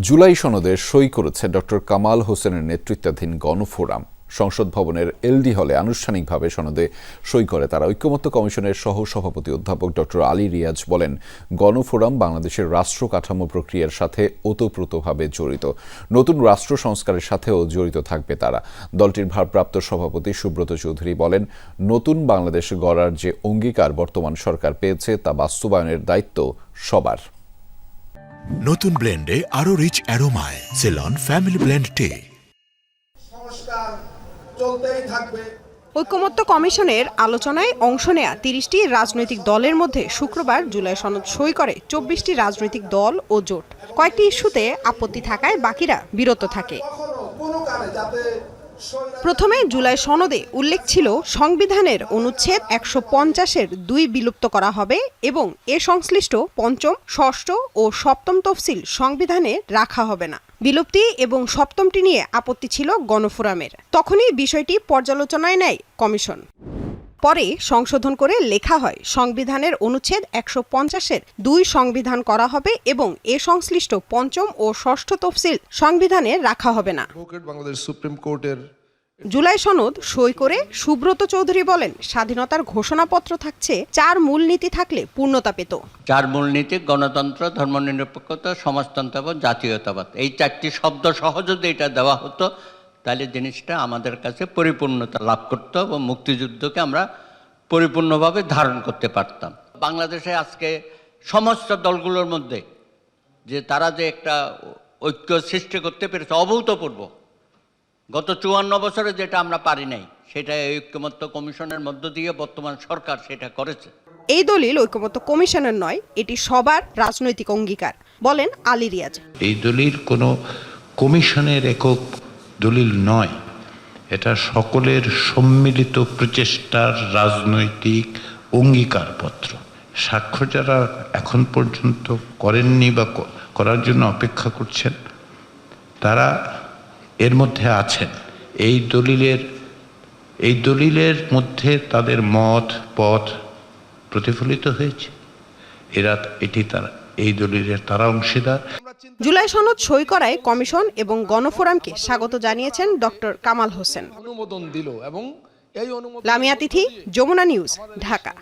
জুলাই সনদে সই করেছে ডক্টর কামাল হোসেনের নেতৃত্বাধীন গণফোরাম। সংসদ ভবনের এলডি হলে আনুষ্ঠানিকভাবে সনদে সই করে তারা। ঐক্যমত্য কমিশনের সহ সভাপতি অধ্যাপক ডক্টর আলী রিয়াজ বলেন, গণফোরাম বাংলাদেশের রাষ্ট্র কাঠামো প্রক্রিয়ার সাথে ওতপ্রোতভাবে জড়িত। নতুন রাষ্ট্র সংস্কারের সাথেও জড়িত থাকবে তারা। দলটির ভারপ্রাপ্ত সভাপতি সুব্রত চৌধুরী বলেন, নতুন বাংলাদেশ গড়ার যে অঙ্গীকার বর্তমান সরকার পেয়েছে তা বাস্তবায়নের দায়িত্ব সবার। নতুন ব্লেন্ডে আরও রিচ অ্যারোমায় সেলন ফ্যামিলি ব্লেন্ড টে সংস্কার চলতেই থাকবে। ঐকমত্য কমিশনের আলোচনায় অংশ নেয়া তিরিশটি রাজনৈতিক দলের মধ্যে শুক্রবার জুলাই সনদ সই করে চব্বিশটি রাজনৈতিক দল ও জোট। কয়েকটি ইস্যুতে আপত্তি থাকায় বাকিরা বিরত থাকে। প্রথমে জুলাই সনদে উল্লেখ ছিল সংবিধানের অনুচ্ছেদ একশো পঞ্চাশের দুই বিলুপ্ত করা হবে এবং এ সংশ্লিষ্ট পঞ্চম, ষষ্ঠ ও সপ্তম তফসিল সংবিধানে রাখা হবে না। বিলুপ্তি এবং সপ্তমটি নিয়ে আপত্তি ছিল গণফোরামের। তখনই বিষয়টি পর্যালোচনায় নেয় কমিশন। পরে সংশোধন করে লেখা হয় সংবিধানের অনুচ্ছেদ একশো পঞ্চাশের দুই সংবিধান করা হবে এবং এ সংশ্লিষ্ট পঞ্চম ও ষষ্ঠ তফসিল সংবিধানে রাখা হবে না। বাংলাদেশ সুপ্রিম কোর্টের জুলাই সনদ সই করে সুব্রত চৌধুরী বলেন স্বাধীনতার ঘোষণাপত্র থাকছে চার মূলনীতি থাকলে পূর্ণতা পেত। চার মূলনীতি গণতন্ত্র ধর্মনিরপেক্ষতা সমাজতন্ত্র এবং জাতীয়তাবাদ। এই চারটি শব্দ সহ যদি এটা দেওয়া হতো। তাহলে জিনিসটা আমাদের কাছে পরিপূর্ণতা লাভ করতো এবং মুক্তিযুদ্ধকে আমরা পরিপূর্ণভাবে ধারণ করতে পারতাম। বাংলাদেশে আজকে সমস্ত দলগুলোর মধ্যে যে তারা যে একটা ঐক্য সৃষ্টি করতে পেরেছে অভূতপূর্ব। গত চুয়ান্ন বছরে যেটা আমরা পারি নাই সেটা এই ঐক্যমত্য কমিশনের মধ্য দিয়ে বর্তমান সরকার সেটা করেছে। এই দলিল ঐকমত্য কমিশনের নয় এটি সবার রাজনৈতিক অঙ্গীকার। বলেন আলী রিয়াজ। এই দলিল কোনো কমিশনের একক দলিল নয়, এটা সকলের সম্মিলিত প্রচেষ্টার রাজনৈতিক অঙ্গীকারপত্র। সাক্ষ্য যারা এখন পর্যন্ত করেননি বা করার জন্য অপেক্ষা করছেন, তারা এর মধ্যে আছেন। এই দলিলের এই দলিলের মধ্যে তাদের মত, পথ প্রতিফলিত হয়েছে। এরা, এটি তারা, এই দলিলের তারা অংশীদার। জুলাই সনদ সই করায় কমিশন এবং গণফোরামকে স্বাগত জানিয়েছেন ডক্টর কামাল হোসেন। অনুমোদন দিল এবং লামিয়া তিথি যমুনা নিউজ ঢাকা।